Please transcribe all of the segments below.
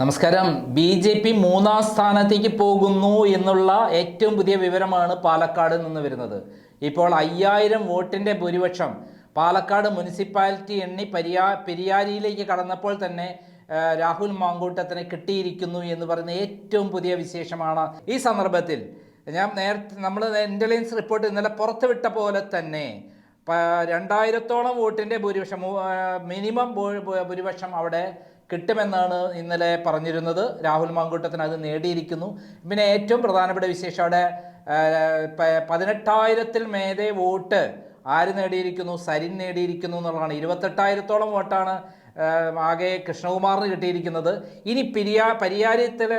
നമസ്കാരം. B J P മൂന്നാം സ്ഥാനത്തേക്ക് പോകുന്നു എന്നുള്ള ഏറ്റവും പുതിയ വിവരമാണ് പാലക്കാട് നിന്ന് വരുന്നത്. ഇപ്പോൾ അയ്യായിരം വോട്ടിന്റെ ഭൂരിപക്ഷം പാലക്കാട് മുനിസിപ്പാലിറ്റി എണ്ണി പരിയാ പെരിയാരിയിലേക്ക് കടന്നപ്പോൾ തന്നെ രാഹുൽ മാങ്കൂട്ടത്തിന് കിട്ടിയിരിക്കുന്നു എന്ന് പറയുന്ന ഏറ്റവും പുതിയ വിശേഷമാണ് ഈ സന്ദർഭത്തിൽ. ഞാൻ നേരത്തെ നമ്മൾ ഇന്റലിജൻസ് റിപ്പോർട്ട് ഇന്നലെ പുറത്തുവിട്ട പോലെ തന്നെ രണ്ടായിരത്തോളം വോട്ടിന്റെ ഭൂരിപക്ഷം മിനിമം ഭൂരിപക്ഷം അവിടെ കിട്ടുമെന്നാണ് ഇന്നലെ പറഞ്ഞിരുന്നത്. രാഹുൽ മാങ്കൂട്ടത്തിന് അത് നേടിയിരിക്കുന്നു. പിന്നെ ഏറ്റവും പ്രധാനപ്പെട്ട വിശേഷം അവിടെ പതിനെട്ടായിരത്തിൽ മേലെ വോട്ട് ആര് നേടിയിരിക്കുന്നു? സരിൻ നേടിയിരിക്കുന്നു എന്നുള്ളതാണ്. ഇരുപത്തെട്ടായിരത്തോളം വോട്ടാണ് ആകെ കൃഷ്ണകുമാറിന് കിട്ടിയിരിക്കുന്നത്. ഇനി പെരിയാ പരിയാരത്തിൽ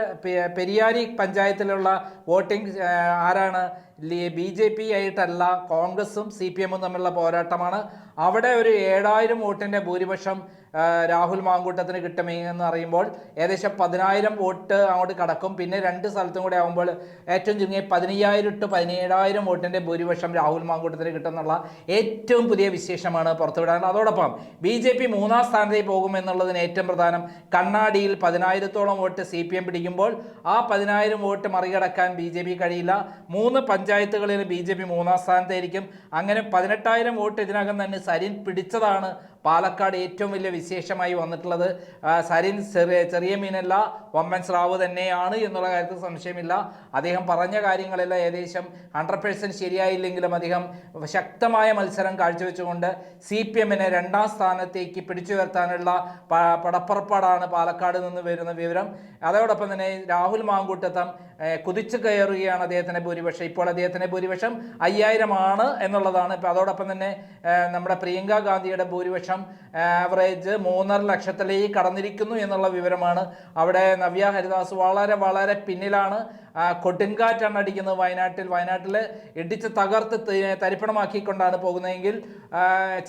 പെരിയാരി പഞ്ചായത്തിലുള്ള വോട്ടിംഗ് ആരാണ്? ബി ജെ പി ആയിട്ടല്ല കോൺഗ്രസും സി പി എമ്മും തമ്മിലുള്ള പോരാട്ടമാണ്. അവിടെ ഒരു ഏഴായിരം വോട്ടിന്റെ ഭൂരിപക്ഷം രാഹുൽ മാങ്കൂട്ടത്തിന് കിട്ടുമെന്ന് അറിയുമ്പോൾ ഏകദേശം പതിനായിരം വോട്ട് അങ്ങോട്ട് കടക്കും. പിന്നെ രണ്ട് സ്ഥലത്തും കൂടെ ആകുമ്പോൾ ഏറ്റവും ചുരുങ്ങിയ പതിനയ്യായിരം ടു പതിനേഴായിരം വോട്ടിന്റെ ഭൂരിപക്ഷം രാഹുൽ മാങ്കൂട്ടത്തിന് കിട്ടുമെന്നുള്ള ഏറ്റവും പുതിയ വിശേഷമാണ് പുറത്തുവിടാനുള്ളത് അതോടൊപ്പം ബി ജെ പി മൂന്നാം സ്ഥാനത്തേക്ക് പോകുമെന്നുള്ളതിന് ഏറ്റവും പ്രധാനം കണ്ണാടിയിൽ പതിനായിരത്തോളം വോട്ട് സി പി എം പിടിക്കുമ്പോൾ ആ പതിനായിരം വോട്ട് മറികടക്കാൻ ബി ജെ പി കഴിയില്ല. മൂന്ന് പഞ്ചായത്തുകളിൽ ബി ജെ പി മൂന്നാം സ്ഥാനത്തായിരിക്കും. അങ്ങനെ പതിനെട്ടായിരം വോട്ട് ഇതിനകം തന്നെ സരിൻ പിടിച്ചതാണ്. പാലക്കാട് ഏറ്റവും വലിയ വിശേഷമായി വന്നിട്ടുള്ളത് സരിൻ ചെറിയ ചെറിയ മീനല്ല വമ്പൻ സ്രാവ് തന്നെയാണ് എന്നുള്ള കാര്യത്തിൽ സംശയമില്ല. അദ്ദേഹം പറഞ്ഞ കാര്യങ്ങളെല്ലാം ഏകദേശം ഹൺഡ്രഡ് പേഴ്സന്റ് ശരിയായില്ലെങ്കിലും അദ്ദേഹം ശക്തമായ മത്സരം കാഴ്ചവെച്ചുകൊണ്ട് സി പി എമ്മിനെ രണ്ടാം സ്ഥാനത്തേക്ക് പിടിച്ചു ഉയർത്താനുള്ള പടപ്പുറപ്പാടാണ് പാലക്കാട് നിന്ന് വരുന്ന വിവരം. അതോടൊപ്പം തന്നെ രാഹുൽ മാങ്കൂട്ടത്തം കുതിച്ചു കയറുകയാണ് അദ്ദേഹത്തിന്റെ ഭൂരിപക്ഷം. ഇപ്പോൾ അദ്ദേഹത്തിന്റെ ഭൂരിപക്ഷം അയ്യായിരമാണ് എന്നുള്ളതാണ്. ഇപ്പോൾ അതോടൊപ്പം തന്നെ നമ്മുടെ പ്രിയങ്ക ഗാന്ധിയുടെ ഭൂരിപക്ഷം ആവറേജ് മൂന്നര ലക്ഷത്തിലേക്ക് കടന്നിരിക്കുന്നു എന്നുള്ള വിവരമാണ് അവിടെ നവ്യ ഹരിദാസ് വളരെ വളരെ പിന്നിലാണ്. കൊടുങ്കാറ്റാണ് അടിക്കുന്നത് വയനാട്ടിൽ. വയനാട്ടിൽ ഇടിച്ച് തകർത്ത് തരിപ്പണമാക്കിക്കൊണ്ടാണ് പോകുന്നതെങ്കിൽ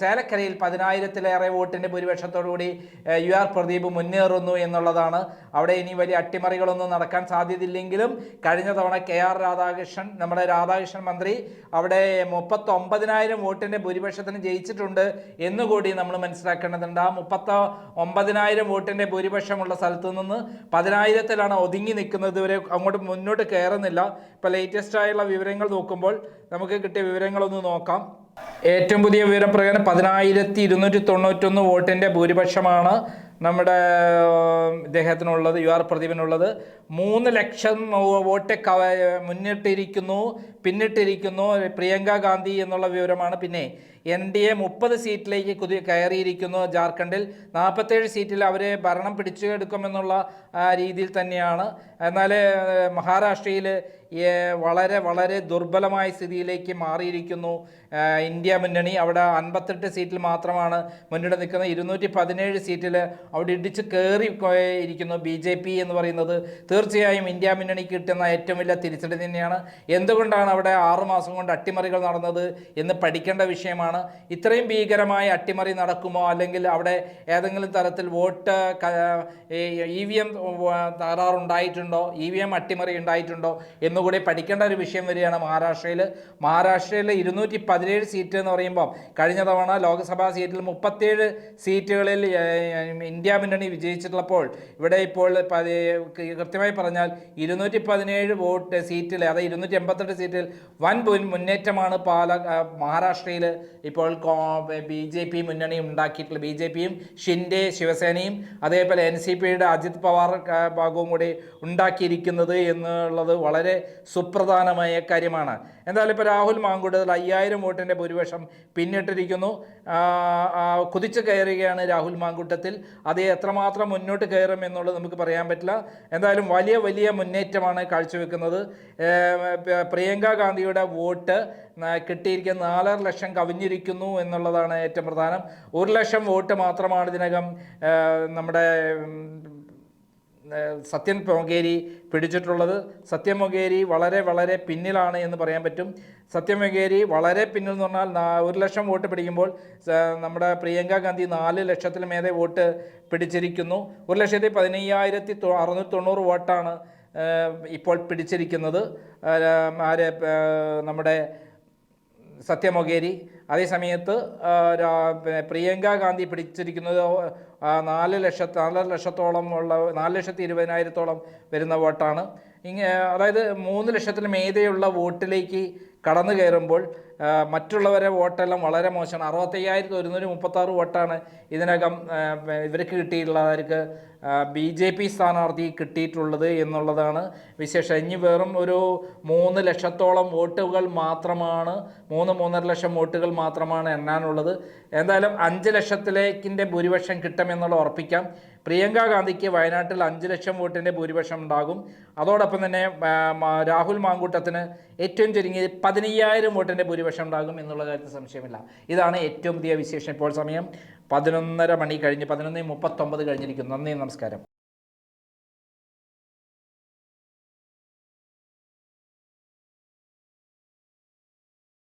ചേലക്കരയിൽ പതിനായിരത്തിലേറെ വോട്ടിന്റെ ഭൂരിപക്ഷത്തോടുകൂടി യു ആർ പ്രദീപ് മുന്നേറുന്നു എന്നുള്ളതാണ്. അവിടെ ഇനി വലിയ അട്ടിമറികളൊന്നും നടക്കാൻ സാധ്യതയില്ലെങ്കിലും കഴിഞ്ഞ തവണ കെ ആർ രാധാകൃഷ്ണൻ നമ്മുടെ രാധാകൃഷ്ണൻ മന്ത്രി അവിടെ മുപ്പത്തൊമ്പതിനായിരം വോട്ടിന്റെ ഭൂരിപക്ഷത്തിന് ജയിച്ചിട്ടുണ്ട് എന്നുകൂടി നമ്മൾ മനസ്സിലാക്കേണ്ടതുണ്ട്. ആ മുപ്പത്ത ഒമ്പതിനായിരം വോട്ടിന്റെ ഭൂരിപക്ഷമുള്ള സ്ഥലത്ത് നിന്ന് പതിനായിരത്തിലാണ് ഒതുങ്ങി നിൽക്കുന്നത്. ഇവരെ അങ്ങോട്ട് മുന്നോട്ട് കയറുന്നില്ല. ഇപ്പോൾ ലേറ്റസ്റ്റ് ആയുള്ള വിവരങ്ങൾ നോക്കുമ്പോൾ നമുക്ക് കിട്ടിയ വിവരങ്ങളൊന്ന് നോക്കാം. ഏറ്റവും പുതിയ വിവരപ്രകാരം പതിനായിരത്തി ഇരുന്നൂറ്റി തൊണ്ണൂറ്റൊന്ന് വോട്ടിന്റെ ഭൂരിപക്ഷമാണ് നമ്മുടെ ഇദ്ദേഹത്തിനുള്ളത് യു ആർ പ്രദീപിനുള്ളത്. മൂന്ന് ലക്ഷം വോട്ട് മുന്നിട്ടിരിക്കുന്നു പിന്നിട്ടിരിക്കുന്നു പ്രിയങ്ക ഗാന്ധി എന്നുള്ള വിവരമാണ്. പിന്നെ എൻ ഡി എ മുപ്പത് സീറ്റിലേക്ക് കുതി കയറിയിരിക്കുന്നു ജാർഖണ്ഡിൽ. നാൽപ്പത്തേഴ് സീറ്റിൽ അവരെ ഭരണം പിടിച്ചെടുക്കുമെന്നുള്ള രീതിയിൽ തന്നെയാണ്. എന്നാൽ മഹാരാഷ്ട്രയിൽ വളരെ വളരെ ദുർബലമായ സ്ഥിതിയിലേക്ക് മാറിയിരിക്കുന്നു ഇന്ത്യ മുന്നണി. അവിടെ അൻപത്തെട്ട് സീറ്റിൽ മാത്രമാണ് മുന്നിട്ട് നിൽക്കുന്നത്. ഇരുന്നൂറ്റി പതിനേഴ് സീറ്റിൽ അവിടെ ഇടിച്ച് കയറി ഇരിക്കുന്നു ബി ജെ പി എന്ന് പറയുന്നത്. തീർച്ചയായും ഇന്ത്യ മുന്നണിക്ക് കിട്ടുന്ന ഏറ്റവും വലിയ തിരിച്ചടി തന്നെയാണ്. എന്തുകൊണ്ടാണ് അവിടെ ആറുമാസം കൊണ്ട് അട്ടിമറികൾ നടന്നത് എന്ന് പഠിക്കേണ്ട വിഷയമാണ്. ഇത്രയും ഭീകരമായ അട്ടിമറി നടക്കുമോ? അല്ലെങ്കിൽ അവിടെ ഏതെങ്കിലും തരത്തിൽ വോട്ട് ഇ വി എം തകരാറുണ്ടായിട്ടുണ്ടോ ഇ വി എം അട്ടിമറി ഉണ്ടായിട്ടുണ്ടോ? എന്നുകൂടി പഠിക്കേണ്ട ഒരു വിഷയം വരികയാണ് മഹാരാഷ്ട്രയിൽ മഹാരാഷ്ട്രയിൽ ഇരുന്നൂറ്റി പതിനേഴ് സീറ്റ് എന്ന് പറയുമ്പോൾ കഴിഞ്ഞ തവണ ലോക്സഭാ സീറ്റിൽ മുപ്പത്തേഴ് സീറ്റുകളിൽ ഇന്ത്യ മുന്നണി വിജയിച്ചിട്ടുള്ളപ്പോൾ ഇവിടെ ഇപ്പോൾ കൃത്യമായി പറഞ്ഞാൽ ഇരുന്നൂറ്റി പതിനേഴ് വോട്ട് സീറ്റിൽ അതായത് ഇരുന്നൂറ്റി എൺപത്തെട്ട് സീറ്റിൽ വൻ മുന്നേറ്റമാണ് പാല മഹാരാഷ്ട്രയിൽ ഇപ്പോൾ ബി ജെ പി മുന്നണി ഉണ്ടാക്കിയിട്ടുള്ള ബി ജെ പിയും ഷിൻഡെ ശിവസേനയും അതേപോലെ എൻ സി പിയുടെ അജിത് പവാർ ഭാഗവും കൂടി ഉണ്ടാക്കിയിരിക്കുന്നത് എന്നുള്ളത് വളരെ സുപ്രധാനമായ കാര്യമാണ്. എന്തായാലും ഇപ്പോൾ രാഹുൽ മാങ്കുടത്തിൽ അയ്യായിരം വോട്ടിന്റെ ഭൂരിപക്ഷം പിന്നിട്ടിരിക്കുന്നു. കുതിച്ചു കയറുകയാണ് രാഹുൽ മാങ്കൂട്ടത്തിൽ. അത് എത്രമാത്രം മുന്നോട്ട് കയറും എന്നുള്ളത് നമുക്ക് പറയാൻ പറ്റില്ല. എന്തായാലും വലിയ വലിയ മുന്നേറ്റമാണ് കാഴ്ചവെക്കുന്നത്. പ്രിയങ്ക ഗാന്ധിയുടെ വോട്ട് കിട്ടിയിരിക്കുന്ന നാലര ലക്ഷം കവിഞ്ഞിരിക്കുന്നു എന്നുള്ളതാണ് ഏറ്റവും പ്രധാനം. ഒരു ലക്ഷം വോട്ട് മാത്രമാണ് ഇതിനകം നമ്മുടെ സത്യൻ മൊകേരി പിടിച്ചിട്ടുള്ളത്. സത്യൻ മൊകേരി വളരെ വളരെ പിന്നിലാണ് എന്ന് പറയാൻ പറ്റും. സത്യൻ മൊകേരി വളരെ പിന്നിൽ എന്ന് പറഞ്ഞാൽ ഒരു ലക്ഷം വോട്ട് പിടിക്കുമ്പോൾ നമ്മുടെ പ്രിയങ്ക ഗാന്ധി നാല് ലക്ഷത്തിൽ മേലെ വോട്ട് പിടിച്ചിരിക്കുന്നു. ഒരു ലക്ഷത്തി പതിനയ്യായിരത്തി അറുന്നൂറ്റി തൊണ്ണൂറ് വോട്ടാണ് ഇപ്പോൾ പിടിച്ചിരിക്കുന്നത്. ആര് നമ്മുടെ സത്യമൊകേരി അതേസമയത്ത് പിന്നെ പ്രിയങ്ക ഗാന്ധി പിടിച്ചിരിക്കുന്നത് നാല് ലക്ഷത്തി നാലര ലക്ഷത്തോളം ഉള്ള നാല് ലക്ഷത്തി ഇരുപതിനായിരത്തോളം വരുന്ന വോട്ടാണ്. ഇങ്ങനെ അതായത് മൂന്ന് ലക്ഷത്തിന് മീതെയുള്ള വോട്ടിലേക്ക് കടന്നു കയറുമ്പോൾ മറ്റുള്ളവരെ വോട്ടെല്ലാം വളരെ മോശമാണ്. അറുപത്തയ്യായിരത്തി ഒരുന്നൂറ്റി മുപ്പത്താറ് വോട്ടാണ് ഇതിനകം ഇവർക്ക് കിട്ടിയിട്ടുള്ളവർക്ക് ബി ജെ പി സ്ഥാനാർത്ഥി കിട്ടിയിട്ടുള്ളത് എന്നുള്ളതാണ് വിശേഷം. ഇനി വെറും ഒരു മൂന്ന് ലക്ഷത്തോളം വോട്ടുകൾ മാത്രമാണ് മൂന്ന് മൂന്നര ലക്ഷം വോട്ടുകൾ മാത്രമാണ് എണ്ണാനുള്ളത്. എന്തായാലും അഞ്ച് ലക്ഷത്തിലേക്കിന്റെ ഭൂരിപക്ഷം കിട്ടുമെന്നുള്ള ഉറപ്പിക്കാം. പ്രിയങ്ക ഗാന്ധിക്ക് വയനാട്ടിൽ അഞ്ച് ലക്ഷം വോട്ടിന്റെ ഭൂരിപക്ഷം ഉണ്ടാകും. അതോടൊപ്പം തന്നെ രാഹുൽ മാങ്കൂട്ടത്തിന് ഏറ്റവും ചുരുങ്ങിയത് പതിനയ്യായിരം വോട്ടിന്റെ ഭൂരിപക്ഷം ഉണ്ടാകും എന്നുള്ള കാര്യത്തിൽ സംശയമില്ല. ഇതാണ് ഏറ്റവും പുതിയ വിശേഷം ഇപ്പോൾ സമയം. പതിനൊന്നര മണി കഴിഞ്ഞ് പതിനൊന്ന് മുപ്പത്തൊമ്പത് കഴിഞ്ഞിരിക്കുന്നു. നന്ദി നമസ്കാരം.